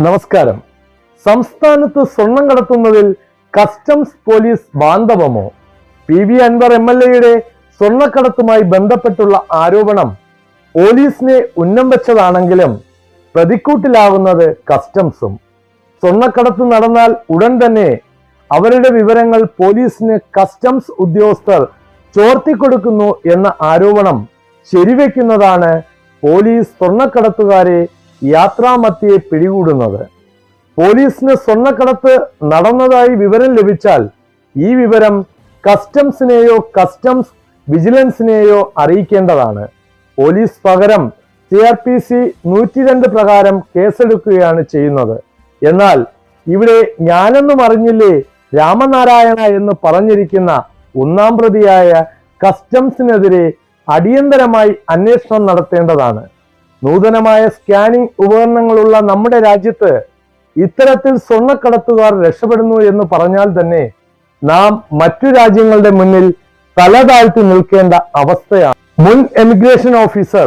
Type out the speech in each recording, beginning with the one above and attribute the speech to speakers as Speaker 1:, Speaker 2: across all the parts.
Speaker 1: നമസ്കാരം. സംസ്ഥാനത്ത് സ്വർണം കടത്തുന്നതിൽ customs police ബാന്ധവമോ? P V Anvar M L എയുടെ സ്വർണക്കടത്തുമായി ബന്ധപ്പെട്ടുള്ള ആരോപണം പോലീസിനെ ഉന്നം വെച്ചതാണെങ്കിലും പ്രതിക്കൂട്ടിലാവുന്നത് കസ്റ്റംസും സ്വർണക്കടത്ത് നടന്നാൽ ഉടൻ തന്നെ അവരുടെ വിവരങ്ങൾ പോലീസിന് കസ്റ്റംസ് ഉദ്യോഗസ്ഥർ ചോർത്തിക്കൊടുക്കുന്നു എന്ന ആരോപണം ശരിവെക്കുന്നതാണ് പോലീസ് സ്വർണക്കടത്തുകാരെ യാത്രാമധ്യേ പിടികൂടുന്നത്. പോലീസിന് സ്വർണക്കടത്ത് നടന്നതായി വിവരം ലഭിച്ചാൽ ഈ വിവരം കസ്റ്റംസിനെയോ കസ്റ്റംസ് വിജിലൻസിനെയോ അറിയിക്കേണ്ടതാണ്. പോലീസ് പകരം സി ആർ പി സി നൂറ്റി രണ്ട് പ്രകാരം കേസെടുക്കുകയാണ് ചെയ്യുന്നത്. എന്നാൽ ഇവിടെ ഞാനെന്നും അറിഞ്ഞില്ലേ രാമനാരായണ എന്ന് പറഞ്ഞിരിക്കുന്ന ഒന്നാം പ്രതിയായ കസ്റ്റംസിനെതിരെ അടിയന്തരമായി അന്വേഷണം നടത്തേണ്ടതാണ്. നൂതനമായ സ്കാനിംഗ് ഉപകരണങ്ങളുള്ള നമ്മുടെ രാജ്യത്ത് ഇത്തരത്തിൽ സ്വർണക്കടത്തുകാർ രക്ഷപ്പെടുന്നു എന്ന് പറഞ്ഞാൽ തന്നെ നാം മറ്റു രാജ്യങ്ങളുടെ മുന്നിൽ തല താഴ്ത്തി നിൽക്കേണ്ട അവസ്ഥയാണ്. മുൻ എമിഗ്രേഷൻ ഓഫീസർ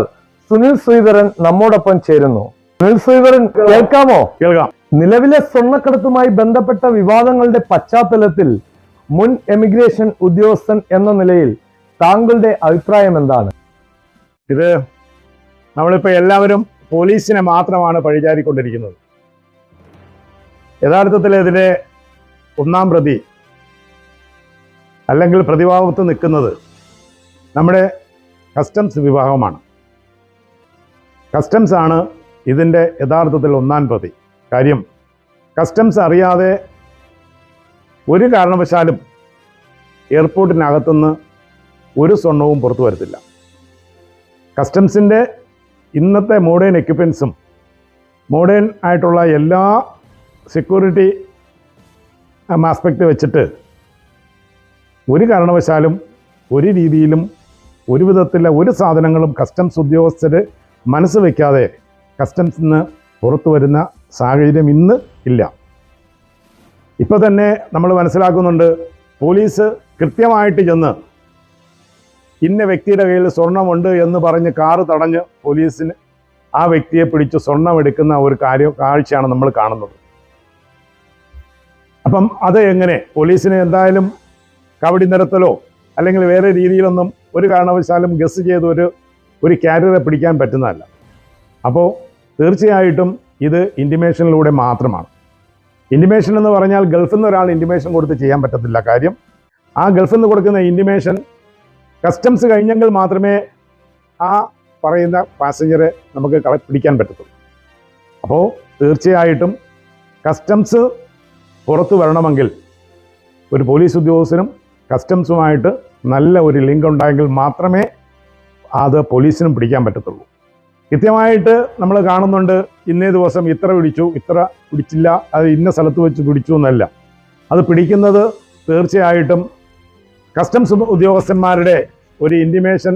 Speaker 1: സുനിൽ ശ്രീധരൻ നമ്മോടൊപ്പം ചേരുന്നു. സുനിൽ ശ്രീധരൻ കേൾക്കാമോ?
Speaker 2: കേൾക്കാം.
Speaker 1: നിലവിലെ സ്വർണക്കടത്തുമായി ബന്ധപ്പെട്ട വിവാദങ്ങളുടെ പശ്ചാത്തലത്തിൽ മുൻ എമിഗ്രേഷൻ ഉദ്യോഗസ്ഥൻ എന്ന നിലയിൽ താങ്കളുടെ അഭിപ്രായം എന്താണ്?
Speaker 2: ഇത് നമ്മളിപ്പോൾ എല്ലാവരും പോലീസിനെ മാത്രമാണ് പഴിചാരിക്കൊണ്ടിരിക്കുന്നത്. യഥാർത്ഥത്തിൽ ഇതിലെ ഒന്നാം പ്രതി അല്ലെങ്കിൽ പ്രതിഭാഗത്ത് നിൽക്കുന്നത് നമ്മുടെ കസ്റ്റംസ് വിഭാഗമാണ്. കസ്റ്റംസ് ആണ് ഇതിന്റെ യഥാർത്ഥത്തിൽ ഒന്നാം പ്രതി. കാര്യം കസ്റ്റംസ് അറിയാതെ ഒരു കാരണവശാലും എയർപോർട്ടിനകത്തുനിന്ന് ഒരു സ്വർണവും പുറത്തു വരത്തില്ല. കസ്റ്റംസിന്റെ ഇന്നത്തെ മോഡേൺ എക്യുപ്മെൻസും മോഡേൺ ആയിട്ടുള്ള എല്ലാ സെക്യൂരിറ്റി ആസ്പെക്റ്റ് വെച്ചിട്ട് ഒരു കാരണവശാലും ഒരു രീതിയിലും ഒരു വിധത്തിലെ ഒരു സാധനങ്ങളും കസ്റ്റംസ് ഉദ്യോഗസ്ഥർ മനസ്സ് വയ്ക്കാതെ കസ്റ്റംസിൽ നിന്ന് പുറത്തു വരുന്ന സാഹചര്യം ഇന്ന് ഇല്ല. ഇപ്പോൾ തന്നെ നമ്മൾ മനസ്സിലാക്കുന്നുണ്ട് പോലീസ് കൃത്യമായിട്ട് ചെന്ന് ഇന്ന വ്യക്തിയുടെ കയ്യിൽ സ്വർണമുണ്ട് എന്ന് പറഞ്ഞ് കാറ് തടഞ്ഞ് പോലീസിന് ആ വ്യക്തിയെ പിടിച്ച് സ്വർണം എടുക്കുന്ന ഒരു കാര്യം കാഴ്ചയാണ് നമ്മൾ കാണുന്നത്. അപ്പം അത് എങ്ങനെ? പോലീസിനെ എന്തായാലും കവടി നിരത്തലോ അല്ലെങ്കിൽ വേറെ രീതിയിലൊന്നും ഒരു കാരണവശാലും ഗസ് ചെയ്ത് ഒരു ഒരു ക്യാരിയറെ പിടിക്കാൻ പറ്റുന്നതല്ല. അപ്പോൾ തീർച്ചയായിട്ടും ഇത് ഇന്റിമേഷനിലൂടെ മാത്രമാണ്. ഇന്റിമേഷൻ എന്ന് പറഞ്ഞാൽ ഗൾഫിൽ നിന്ന് ഒരാൾ ഇന്റിമേഷൻ കൊടുത്ത് ചെയ്യാൻ പറ്റത്തില്ല കാര്യം. ആ ഗൾഫിൽ നിന്ന് കൊടുക്കുന്ന ഇന്റിമേഷൻ കസ്റ്റംസ് കഴിഞ്ഞെങ്കിൽ മാത്രമേ ആ പറയുന്ന പാസഞ്ചറെ നമുക്ക് കള പിടിക്കാൻ പറ്റത്തുള്ളൂ. അപ്പോൾ തീർച്ചയായിട്ടും കസ്റ്റംസ് പുറത്തു വരണമെങ്കിൽ ഒരു പോലീസ് ഉദ്യോഗസ്ഥനും കസ്റ്റംസുമായിട്ട് നല്ല ഒരു ലിങ്ക് ഉണ്ടായെങ്കിൽ മാത്രമേ അത് പോലീസിനും പിടിക്കാൻ പറ്റത്തുള്ളൂ. കൃത്യമായിട്ട് നമ്മൾ കാണുന്നുണ്ട് ഇന്നേ ദിവസം ഇത്ര പിടിച്ചു ഇത്ര പിടിച്ചില്ല അത് ഇന്ന സ്ഥലത്ത് വെച്ച് പിടിച്ചു എന്നല്ല. അത് പിടിക്കുന്നത് തീർച്ചയായിട്ടും കസ്റ്റംസ് ഉദ്യോഗസ്ഥന്മാരുടെ ഒരു ഇന്റിമേഷൻ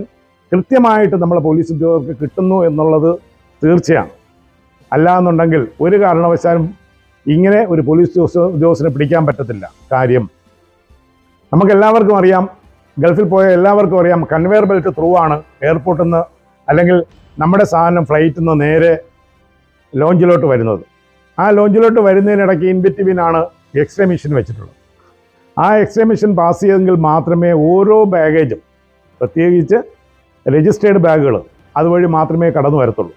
Speaker 2: കൃത്യമായിട്ട് നമ്മളെ പോലീസ് ഉദ്യോഗസ്ഥർക്ക് കിട്ടുന്നു എന്നുള്ളത് തീർച്ചയാണ്. അല്ല എന്നുണ്ടെങ്കിൽ ഒരു കാരണവശാലും ഇങ്ങനെ ഒരു പോലീസ് ഉദ്യോഗസ്ഥനെ പിടിക്കാൻ പറ്റത്തില്ല. കാര്യം നമുക്ക് എല്ലാവർക്കും അറിയാം ഗൾഫിൽ പോയ എല്ലാവർക്കും അറിയാം കൺവെയർ ബെൽറ്റ് ത്രൂ ആണ് എയർപോർട്ടിൽ നിന്ന് അല്ലെങ്കിൽ നമ്മുടെ സാധനം ഫ്ലൈറ്റിൽ നിന്ന് നേരെ ലോഞ്ചിലോട്ട് വരുന്നത്. ആ ലോഞ്ചിലോട്ട് വരുന്നതിനിടയ്ക്ക് ഇൻ ബിറ്റ്വീനാണ് എക്സ്റേ മെഷീൻ വെച്ചിട്ടുള്ളത്. ആ എക്സ്റേ പാസ് ചെയ്തെങ്കിൽ മാത്രമേ ഓരോ ബാഗേജും പ്രത്യേകിച്ച് രജിസ്റ്റേർഡ് ബാഗുകൾ അതുവഴി മാത്രമേ കടന്നു വരത്തുള്ളൂ.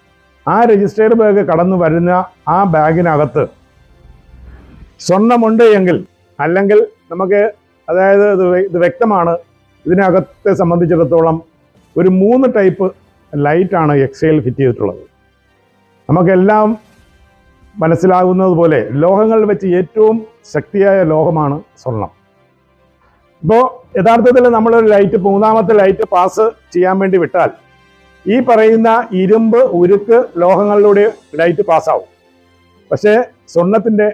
Speaker 2: ആ രജിസ്റ്റേർഡ് ബാഗ് കടന്നു വരുന്ന ആ ബാഗിനകത്ത് സ്വർണമുണ്ട് എങ്കിൽ അല്ലെങ്കിൽ നമുക്ക് അതായത് ഇത് വ്യ- ഇത് വ്യക്തമാണ്. ഇതിനകത്തെ സംബന്ധിച്ചിടത്തോളം ഒരു മൂന്ന് ടൈപ്പ് ലൈറ്റാണ് എക്സയിൽ ഫിറ്റ് ചെയ്തിട്ടുള്ളത്. നമുക്കെല്ലാം മനസ്സിലാകുന്നത് പോലെ ലോഹങ്ങളിൽ വെച്ച് ഏറ്റവും ശക്തിയായ ലോഹമാണ് സ്വർണം. ഇപ്പോൾ യഥാർത്ഥത്തിൽ നമ്മളൊരു ലൈറ്റ് മൂന്നാമത്തെ ലൈറ്റ് പാസ് ചെയ്യാൻ വേണ്ടി വിട്ടാൽ ഈ പറയുന്ന ഇരുമ്പ് ഉരുക്ക് ലോഹങ്ങളിലൂടെ ലൈറ്റ് പാസ്സാവും പക്ഷേ സ്വർണത്തിന്റെ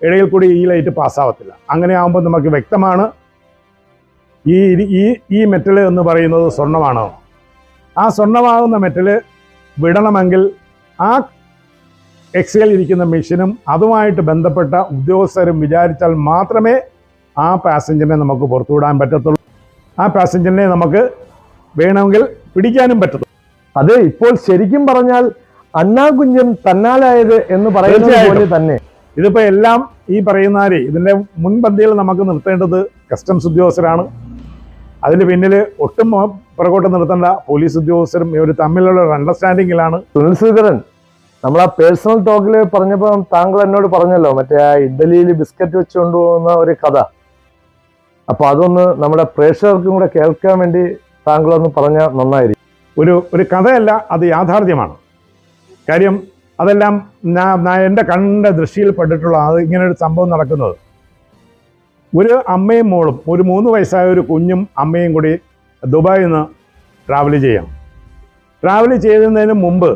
Speaker 2: ഇടയിൽ കൂടി ഈ ലൈറ്റ് പാസ്സാവത്തില്ല അങ്ങനെ ആകുമ്പോൾ നമുക്ക് വ്യക്തമാണ് ഈ ഈ ഈ മെറ്റൽ എന്ന് പറയുന്നത് സ്വർണമാണോ ആ സ്വർണമാകുന്ന മെറ്റൽ വിടണമെങ്കിൽ ആ എക്സൽ ഇരിക്കുന്ന മെഷീനും അതുമായിട്ട് ബന്ധപ്പെട്ട ഉദ്യോഗസ്ഥരും വിചാരിച്ചാൽ മാത്രമേ ആ പാസഞ്ചറിനെ നമുക്ക് പുറത്തുവിടാൻ പറ്റത്തുള്ളൂ. ആ പാസഞ്ചറിനെ നമുക്ക് വേണമെങ്കിൽ പിടിക്കാനും പറ്റത്തുള്ളൂ.
Speaker 1: അത് ഇപ്പോൾ ശരിക്കും പറഞ്ഞാൽ അന്നാകുഞ്ഞം തന്നാലായത് എന്ന് പറയുന്നത് തന്നെ.
Speaker 2: ഇതിപ്പോ എല്ലാം ഈ പറയുന്നവരെ ഇതിന്റെ മുൻപന്തിയിൽ നമുക്ക് നിർത്തേണ്ടത് കസ്റ്റംസ് ഉദ്യോഗസ്ഥരാണ്. അതിന് പിന്നിൽ ഒട്ടും പുറകോട്ട് നിർത്തേണ്ട പോലീസ് ഉദ്യോഗസ്ഥരും ഇവർ തമ്മിലുള്ള ഒരു അണ്ടർസ്റ്റാൻഡിങ്ങിലാണ്
Speaker 1: സുനിൽ ശ്രീധരൻ നമ്മൾ ആ പേഴ്സണൽ ടോക്കിൽ പറഞ്ഞപ്പോൾ താങ്കൾ എന്നോട് പറഞ്ഞല്ലോ മറ്റേ ആ ഇഡ്ഡലിയിൽ ബിസ്ക്കറ്റ് വെച്ചുകൊണ്ടുപോകുന്ന ഒരു കഥ. അപ്പൊ അതൊന്ന് നമ്മുടെ പ്രേക്ഷകർക്കും കൂടെ കേൾക്കാൻ വേണ്ടി താങ്കൾ ഒന്ന് പറഞ്ഞാൽ നന്നായിരിക്കും.
Speaker 2: ഒരു ഒരു കഥയല്ല അത് യാഥാർത്ഥ്യമാണ്. കാര്യം അതെല്ലാം ഞാൻ എന്റെ കണ്ണിന്റെ ദൃഷ്ടിയിൽ പെട്ടിട്ടുള്ള അത് ഇങ്ങനെ ഒരു സംഭവം നടക്കുന്നത്. ഒരു അമ്മയും മോളും ഒരു മൂന്ന് വയസ്സായ ഒരു കുഞ്ഞും അമ്മയും കൂടി ദുബായിൽ നിന്ന് ട്രാവൽ ചെയ്യാം. ട്രാവൽ ചെയ്യുന്നതിന് മുമ്പ്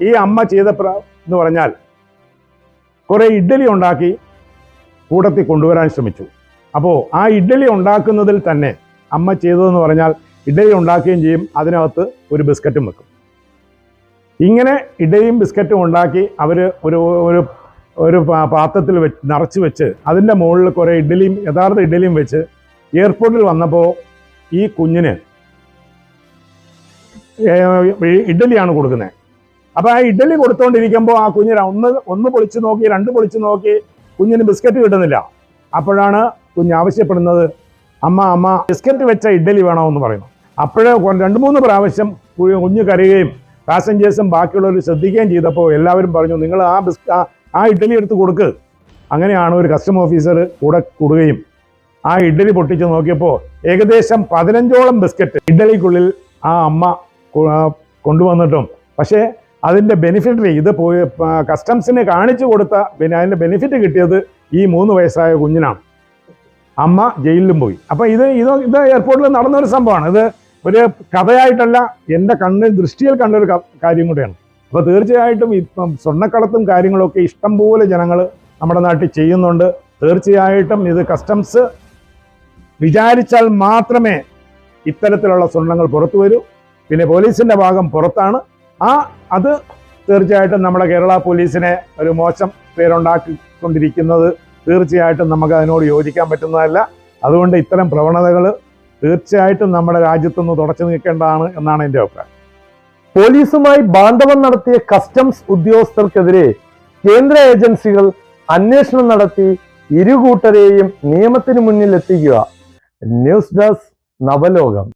Speaker 2: ഈ അമ്മ ചെയ്ത എന്ന് പറഞ്ഞാൽ കുറേ ഇഡ്ഡലി ഉണ്ടാക്കി കൂട്ടത്തിൽ കൊണ്ടുവരാൻ ശ്രമിച്ചു. അപ്പോൾ ആ ഇഡ്ഡലി ഉണ്ടാക്കുന്നതിൽ തന്നെ അമ്മ ചെയ്തതെന്ന് പറഞ്ഞാൽ ഇഡ്ഡലി ഉണ്ടാക്കുകയും ചെയ്യും അതിനകത്ത് ഒരു ബിസ്ക്കറ്റും വെക്കും. ഇങ്ങനെ ഇഡലിയും ബിസ്ക്കറ്റും ഉണ്ടാക്കി അവർ ഒരു ഒരു ഒരു പാത്രത്തിൽ വെച്ച് നിറച്ച് വെച്ച് അതിന്റെ മുകളിൽ കുറേ ഇഡ്ഡലിയും യഥാർത്ഥ ഇഡ്ഡലിയും വെച്ച് എയർപോർട്ടിൽ വന്നപ്പോൾ ഈ കുഞ്ഞിന് ഇഡ്ഡലിയാണ് കൊടുക്കുന്നത് അപ്പോൾ ആ ഇഡ്ഡലി കൊടുത്തുകൊണ്ടിരിക്കുമ്പോൾ ആ കുഞ്ഞിന് ഒന്ന് ഒന്ന് പൊളിച്ച് നോക്കി രണ്ട് പൊളിച്ച് നോക്കി കുഞ്ഞിന് ബിസ്ക്കറ്റ് കിട്ടുന്നില്ല. അപ്പോഴാണ് കുഞ്ഞ് ആവശ്യപ്പെടുന്നത് അമ്മ അമ്മ ബിസ്ക്കറ്റ് വെച്ച ഇഡ്ഡലി വേണമെന്ന് പറയുന്നു. അപ്പോഴേ രണ്ട് മൂന്ന് പ്രാവശ്യം കുഞ്ഞു കരയുകയും പാസഞ്ചേഴ്സും ബാക്കിയുള്ളവർ ശ്രദ്ധിക്കുകയും ചെയ്തപ്പോൾ എല്ലാവരും പറഞ്ഞു നിങ്ങൾ ആ ബിസ് ആ- ഇഡ്ഡലി എടുത്ത് കൊടുക്ക്. അങ്ങനെയാണ് ഒരു കസ്റ്റം ഓഫീസർ കൂടെ കൂടുകയും ആ ഇഡ്ഡലി പൊട്ടിച്ച് നോക്കിയപ്പോൾ ഏകദേശം പതിനഞ്ചോളം ബിസ്ക്കറ്റ് ഇഡ്ഡലിക്കുള്ളിൽ ആ അമ്മ കൊണ്ടുവന്നിട്ടും. പക്ഷേ അതിന്റെ ബെനിഫിറ്റ് ഇത് പോയി കസ്റ്റംസിന് കാണിച്ചു കൊടുത്ത പിന്നെ അതിന്റെ ബെനിഫിറ്റ് കിട്ടിയത് ഈ മൂന്ന് വയസ്സായ കുഞ്ഞിനാണ്. അമ്മ ജയിലിലും പോയി. അപ്പം ഇത് ഇത് ഇത് എയർപോർട്ടിൽ നടന്ന ഒരു സംഭവമാണ്. ഇത് ഒരു കഥയായിട്ടല്ല എന്റെ കണ്ണിൽ ദൃഷ്ടിയിൽ കണ്ട ഒരു കാര്യം കൂടെയാണ്. അപ്പോൾ തീർച്ചയായിട്ടും ഇപ്പം സ്വർണക്കടത്തും കാര്യങ്ങളൊക്കെ ഇഷ്ടംപോലെ ജനങ്ങൾ നമ്മുടെ നാട്ടിൽ ചെയ്യുന്നുണ്ട്. തീർച്ചയായിട്ടും ഇത് കസ്റ്റംസ് വിചാരിച്ചാൽ മാത്രമേ ഇത്തരത്തിലുള്ള സ്വർണങ്ങൾ പുറത്തു വരൂ. പിന്നെ പോലീസിന്റെ ഭാഗം പുറത്താണ്. ആ അത് തീർച്ചയായിട്ടും നമ്മുടെ കേരള പോലീസിനെ ഒരു മോശം പേരുണ്ടാക്കിക്കൊണ്ടിരിക്കുന്നത് തീർച്ചയായിട്ടും നമുക്ക് അതിനോട് യോജിക്കാൻ പറ്റുന്നതല്ല. അതുകൊണ്ട് ഇത്തരം പ്രവണതകൾ തീർച്ചയായിട്ടും നമ്മുടെ രാജ്യത്തുനിന്ന് തുടച്ചു നീക്കേണ്ടതാണ് എന്നാണ് എന്റെ അഭിപ്രായം.
Speaker 1: പോലീസുമായി ബാന്ധവം നടത്തിയ കസ്റ്റംസ് ഉദ്യോഗസ്ഥർക്കെതിരെ കേന്ദ്ര ഏജൻസികൾ അന്വേഷണം നടത്തി ഇരുകൂട്ടരെയും നിയമത്തിന് മുന്നിൽ എത്തിക്കുക ന്യൂസ് ഡെസ്ക് നവലോകം.